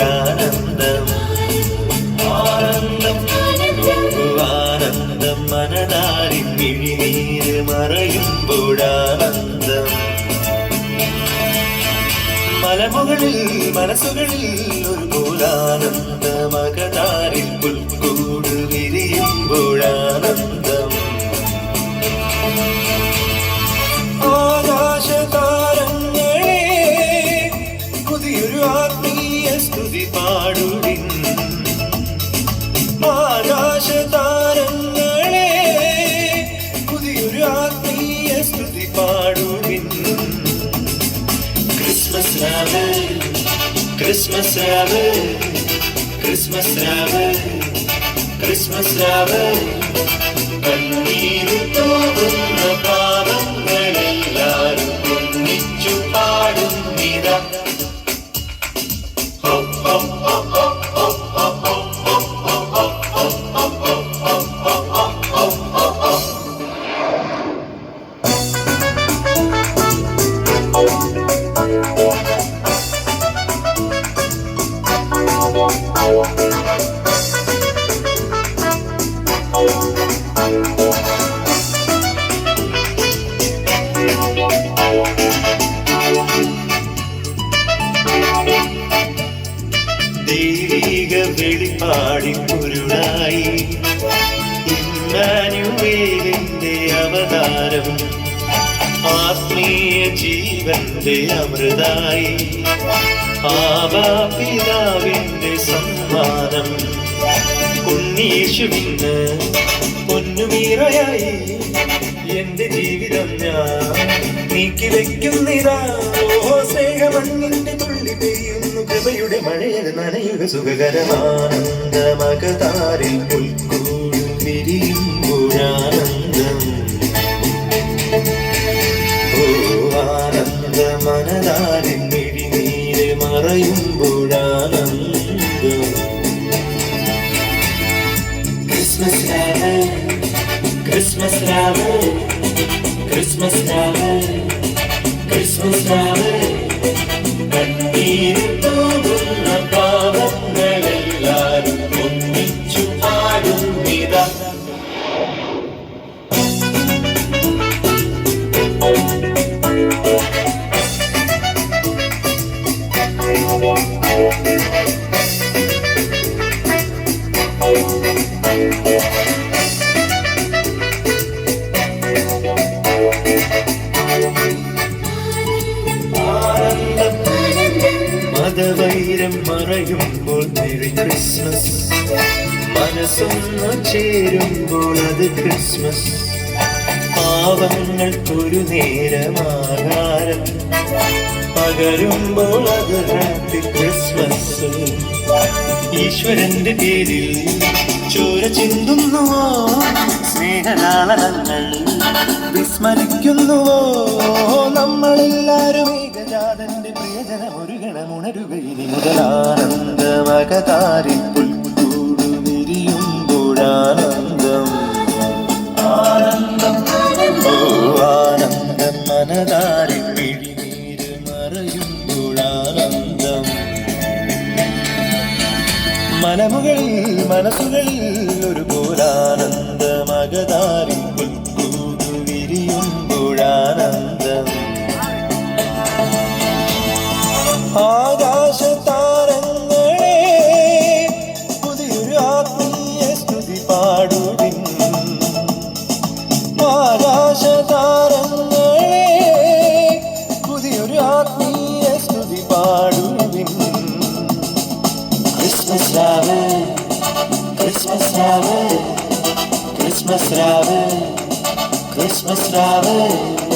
ആനന്ദം ആനന്ദം മനസ്സുകളിൽ ഒരു പോലാനന്ദ മകതാരിൽ പുൽക്കൂട് വിരിയുമ്പോഴാനന്ദം. ராவு கிறிஸ்மஸ் ராவு கிறிஸ்மஸ் ராவு கிறிஸ்மஸ் ராவு கண்ணீர் தோதும் பாவங்கள் எல்லாரும் ஒன்னிச்சு பாடும் நிதா Oh ദൈവിക വെളിപ്പാടി പൊരുളായി ഇമ്മാനുവേലിന്റെ അവതാരം ആത്മീയ ജീവന്റെ അമൃതായി. ആവാപിതാവിന്റെ സംവാദം. ഉണ്ണീശുവിന്ന് പൊന്നുമീറയായി. എന്റെ ജീവിതം ഞാൻ നീക്കി വയ്ക്കുന്നിതാ. ഓ സ്നേഹമണ്ണിന്റെ തുള്ളി പെയ്യുന്നു. കൃപയുടെ മഴയിൽ നനയുക സുഖകരമാനന്ദമകതാരിൽ പുൽക്കൂടും വിരിയും മറയുമ്പോഴാനന്ദം ക്രിസ്മസ് രാവ് ക്രിസ്മസ് രാവ് ക്രിസ്മസ് രാവ് ക്രിസ്മസ് രാവ് മതവൈരം മറയുമ്പോൾ മെറി ക്രിസ്മസ്. മനസ്സൊന്നു ചേരുമ്പോൾ അത് ക്രിസ്മസ്. പാവങ്ങൾക്കൊരു നേരമാകാരം. പകരുമ്പോൾ അത് ഹാപ്പി ഈശ്വരന്റെ പേരിൽ ചോര ചിന്തുന്നുവോ? സ്നേഹനാളങ്ങൾ വിസ്മരിക്കുന്നുവോ? നമ്മളെല്ലാരും ഏകജാതന്റെ പ്രിയജന ഒരു ഗണമുണരുക ഇനി മുതലാനന്ദമകതാരിൽ പുൽക്കൂട് വിരിയുമ്പോഴാനന്ദം മനസ്സുകളിൽ ഒരു പോരാനന്ദ മകതാരിൽ വിരിയുമ്പോഴാനന്ദം ആകാശ താരങ്ങളെ പുതിയൊരു ആത്മീയ സ്തുതി പാടുവിൻ. ആകാശ താര Christmas loving, Christmas loving, Christmas loving, Christmas loving.